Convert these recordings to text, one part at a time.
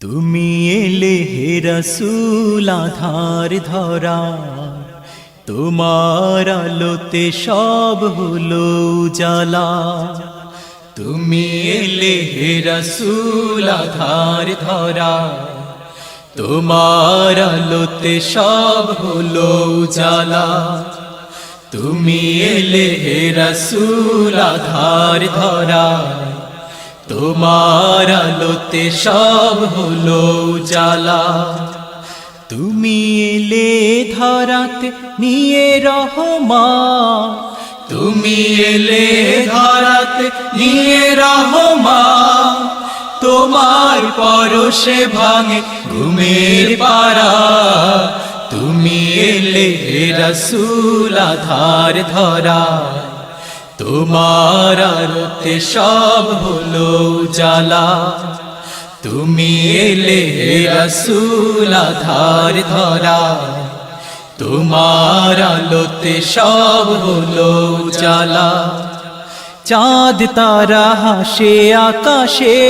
তুমি এলে হে রসুল আধার ধরা, তোমার আলোতে সব হলো জালা তুমি এলে হে রসুল আধার ধরা, তোমার আলোতে সব হলো জালা তুমি এলে হে রসুল আধার ধরা। তোমার আলোতে সব হলো জালা তুমি এলে ধরাতে নিয়ে রহমা। তুমি এলে ধরাতে নিয়ে রহমা। তোমার পরশে ভাঙে ঘুমের পারা তুমি এলে রসুল ধার ধরা। তোমার আলোতে সব হলো জালা তুমি এলে রসুল আধার ধরা। তোমার আলোতে সব হলো জালা চাঁদ, তারা, হাসে, আকাশে।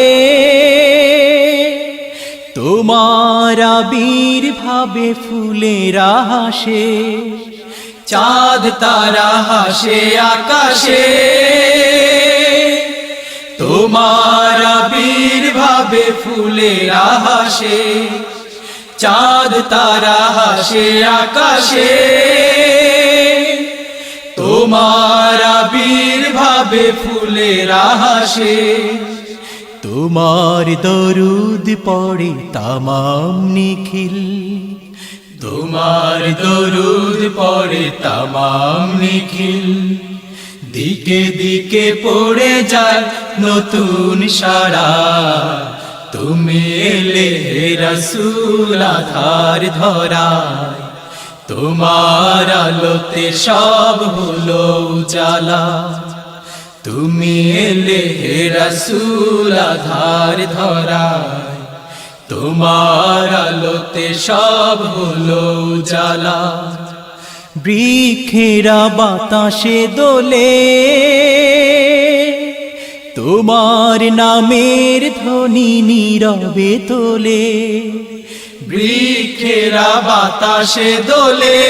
তোমার আবির ভাবে ফুলেরা হাসে চাঁদ, তারা হাসে আকাশে। তোমার আবির ভাবে ফুলেরা হাসে চাঁদ, তারা হাসে আকাশে। তোমার আবির ভাবে ফুলেরা হাসে তোমার দরুদ পড়ে তামাম নিখিল। তোমার দরুদ পড়ে তামাম নিখিল। দিকে দিকে পড়ে যায় নতুন সারা। তুমি এলে রসুল আধার ধরা তোমার আলোতে সব হলো জালা তুমি এলে রসুল আধার ধরা তোমার আলোতে সব হলো জালা বৃক্ষেরা বাতাসে দোলে। তোমার নামের ধ্বনি নীরবে তোলে। বৃক্ষেরা বাতাসে দোলে।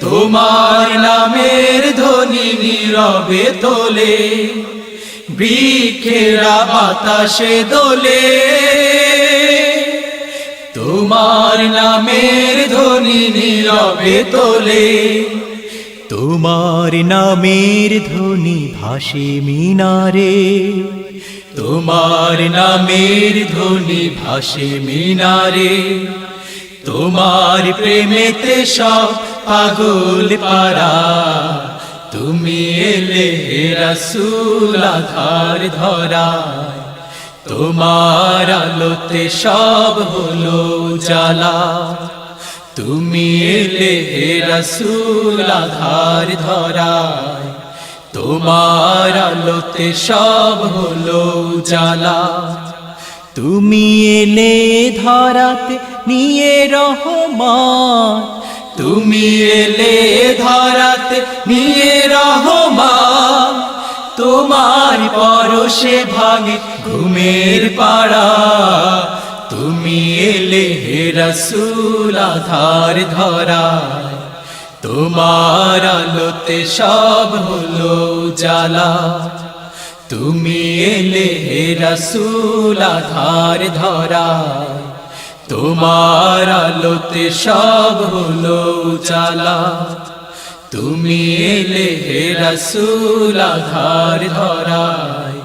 তোমার নামের ধ্বনি নীরবে তোলে। বৃক্ষেরা বাতাসে দোলে। তোমার নামের ধ্বনি নীরবে তোলে। তোমার নামের ধ্বনি ভাসে মিনারে। তোমার নামের ধ্বনি ভাসে মিনারে। তোমার প্রেমেতে সব পাগল পারা রসুল আধার ধরা তোমার আলোতে সব হলো জালা তুমি এলে রসুল আধার ধরা তোমার আলোতে সব হলো জালা তুমি এলে ধরাতে নিয়ে রহমান তুমি এলে ধরাতে নিয়ে রহমান তোমার পরশে ভাঙে ঘুমের পাড়া। তুমি এলে রসুল আধার ধরা তোমার আলোতে সব হলো জালা তুমি এলে রসুল আধার ধরা তোমার আলোতে সব হলো জালা তুমি এলে হে রসুল আধার ধরায়।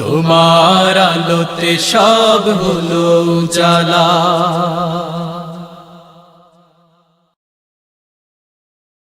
তোমার আলোতে সব হলো জালা